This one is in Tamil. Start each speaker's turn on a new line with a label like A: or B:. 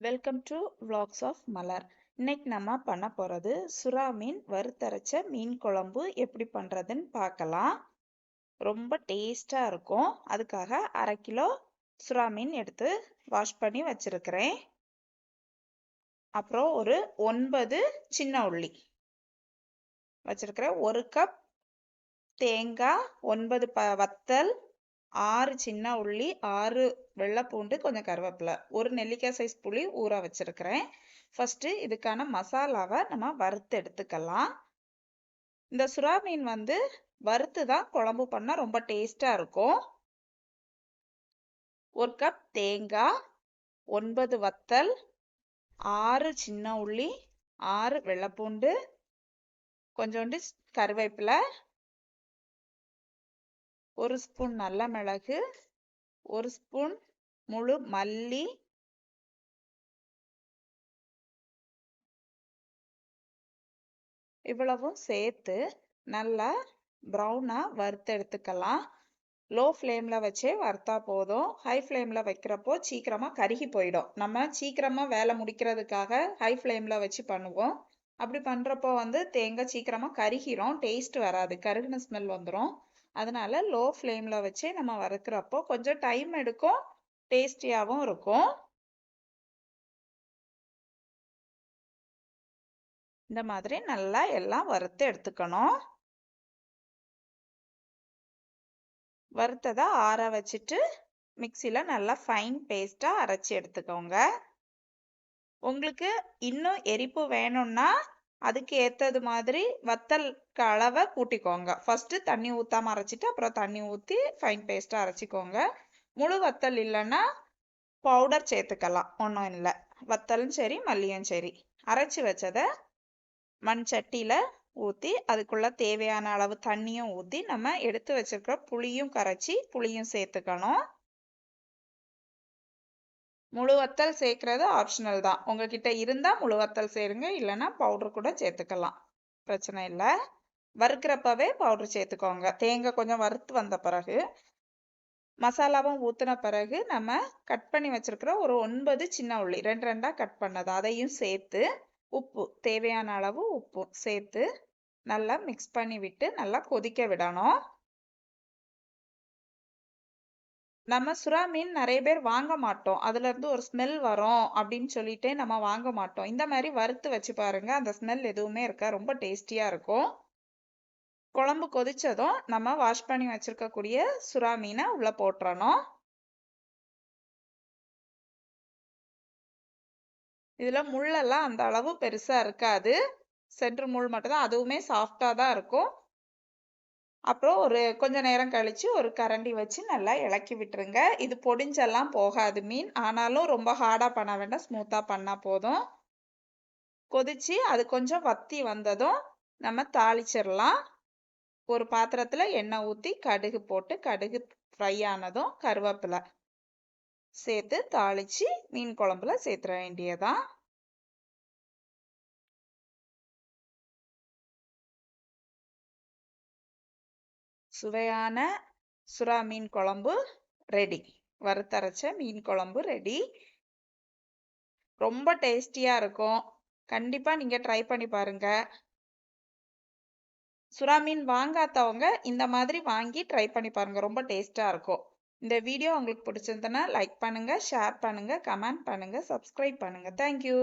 A: Welcome to vlogs of Malar இன்னைக்கு நம்ம பண்ண போகிறது சுறா மீன் வறுத்தரைச்ச மீன் குழம்பு எப்படி பண்ணுறதுன்னு பார்க்கலாம். ரொம்ப டேஸ்ட்டாக இருக்கும். அதுக்காக அரை கிலோ சுறா மீன் எடுத்து வாஷ் பண்ணி வச்சுருக்கிறேன். அப்புறம் ஒரு ஒன்பது சின்ன உள்ளி வச்சுருக்கிறேன். ஒரு கப் தேங்காய் ஒன்பது ப வத்தல் ஆறு சின்ன உள்ளி ஆறு வெள்ளைப்பூண்டு கொஞ்சம் கருவேப்பிலை. ஒரு நெல்லிக்காய் சைஸ் புளி ஊற வச்சிருக்கிறேன். ஃபஸ்ட்டு இதுக்கான மசாலாவை நம்ம வறுத்து எடுத்துக்கலாம். இந்த சுறா மீன் வந்து வறுத்து தான் குழம்பு பண்ணால் ரொம்ப டேஸ்ட்டாக இருக்கும். ஒரு கப் தேங்காய் ஒன்பது வத்தல் ஆறு சின்ன உள்ளி ஆறு வெள்ளைப்பூண்டு கொஞ்சோண்டு கருவேப்பிலை ஒரு ஸ்பூன் நல்ல மிளகு ஒரு ஸ்பூன் முழு மல்லி இவ்வளவும் சேர்த்து நல்லா ப்ரௌனாக வறுத்து எடுத்துக்கலாம். லோ ஃப்ளேமில் வச்சே வறுத்தா போதும். ஹை ஃப்ளேமில் வைக்கிறப்போ சீக்கிரமாக கருகி போயிடும். நம்ம சீக்கிரமாக வேலை முடிக்கிறதுக்காக ஹை ஃப்ளேமில் வச்சு பண்ணுவோம். அப்படி பண்ணுறப்போ வந்து தேங்காய் சீக்கிரமாக கருகிரும். டேஸ்ட் வராது. கருகின ஸ்மெல் வந்துடும் அதனால லோ ஃப்ளேமில் வச்சே நம்ம வறுக்கிறப்போ கொஞ்சம் டைம் எடுக்கும் டேஸ்டியாகவும் இருக்கும். இந்த மாதிரி நல்லா எல்லாம் வறுத்து எடுத்துக்கணும். வறுத்ததை ஆற வச்சுட்டு மிக்சியில் நல்லா ஃபைன் பேஸ்ட்டாக அரைச்சி எடுத்துக்கோங்க. உங்களுக்கு இன்னும் எரிப்பு வேணும்னா அதுக்கு ஏற்றது மாதிரி வத்தலுக்கு அளவை கூட்டிக்கோங்க. ஃபர்ஸ்ட் தண்ணி ஊற்றாம அரைச்சிட்டு அப்புறம் தண்ணி ஊற்றி ஃபைன் பேஸ்ட்டாக அரைச்சிக்கோங்க. முழு வத்தல் இல்லைன்னா பவுடர் சேர்த்துக்கலாம். ஒன்றும் இல்லை. வத்தலும் சரி மல்லியும் சரி. அரைச்சி வச்சதை மண் சட்டியில் ஊற்றி அதுக்குள்ள தேவையான அளவு தண்ணியும் ஊற்றி நம்ம எடுத்து வச்சிருக்கிற புளியும் கரைச்சி புளியும் சேர்த்துக்கணும். முழு வத்தல் சேர்க்கறது ஆப்ஷனல் தான். உங்ககிட்ட இருந்தால் முழு வத்தல் சேருங்க இல்லைன்னா பவுடர் கூட சேர்த்துக்கலாம். பிரச்சனை இல்லை. வறுக்கிறப்பவே பவுடர் சேர்த்துக்கோங்க. தேங்காய் கொஞ்சம் வறுத்து வந்த பிறகு மசாலாவும் ஊற்றின பிறகு நம்ம கட் பண்ணி வச்சிருக்கிற ஒரு ஒன்பது சின்ன உள்ளி ரெண்டு ரெண்டாக கட் பண்ணது. அதையும் சேர்த்து உப்பு தேவையான அளவு உப்பு சேர்த்து நல்லா மிக்ஸ் பண்ணி விட்டு நல்லா கொதிக்க விடணும். நம்ம சுறா மீன் நிறைய பேர் வாங்க மாட்டோம். அதுல இருந்து ஒரு ஸ்மெல் வரும் அப்படின்னு சொல்லிட்டே நம்ம வாங்க மாட்டோம். இந்த மாதிரி வறுத்து வச்சு பாருங்க. அந்த ஸ்மெல் எதுவுமே இருக்கா ரொம்ப டேஸ்டியா இருக்கும். குழம்பு கொதிச்சதும் நம்ம வாஷ் பண்ணி வச்சிருக்கக்கூடிய சுறா மீனை உள்ள போட்டுறணும். இதுல முள்ளெல்லாம் அந்த அளவு பெருசா இருக்காது. சென்ட்ரு முள் மட்டும்தான். அதுவுமே சாஃப்டா தான் இருக்கும். அப்புறம் ஒரு கொஞ்ச நேரம் கழித்து ஒரு கரண்டி வச்சு நல்லா இலக்கி விட்டுருங்க. இது பொடிஞ்செல்லாம் போகாது மீன். ஆனாலும் ரொம்ப ஹார்டாக பண்ண வேண்டாம். ஸ்மூத்தாக பண்ணால் போதும். கொதிச்சு அது கொஞ்சம் வத்தி வந்ததும் நம்ம தாளிச்சிடலாம். ஒரு பாத்திரத்தில் எண்ணெய் ஊற்றி கடுகு போட்டு கடுகு ஃப்ரை ஆனதும் கருவேப்பிலை சேர்த்து தாளித்து மீன் குழம்புல சேர்த்துற வேண்டியதான் சுவையான சுறா மீன் குழம்பு ரெடி வறுத்தரைச்ச மீன் குழம்பு ரெடி ரொம்ப டேஸ்டியாக இருக்கும். கண்டிப்பாக நீங்கள் ட்ரை பண்ணி பாருங்கள் சுறா மீன் வாங்காதவங்க இந்த மாதிரி வாங்கி ட்ரை பண்ணி பாருங்கள் ரொம்ப டேஸ்ட்டாக இருக்கும். இந்த வீடியோ உங்களுக்கு பிடிச்சிருந்தனா லைக் பண்ணுங்கள் ஷேர் பண்ணுங்கள் கமெண்ட் பண்ணுங்கள் சப்ஸ்கிரைப் பண்ணுங்கள் தேங்க்யூ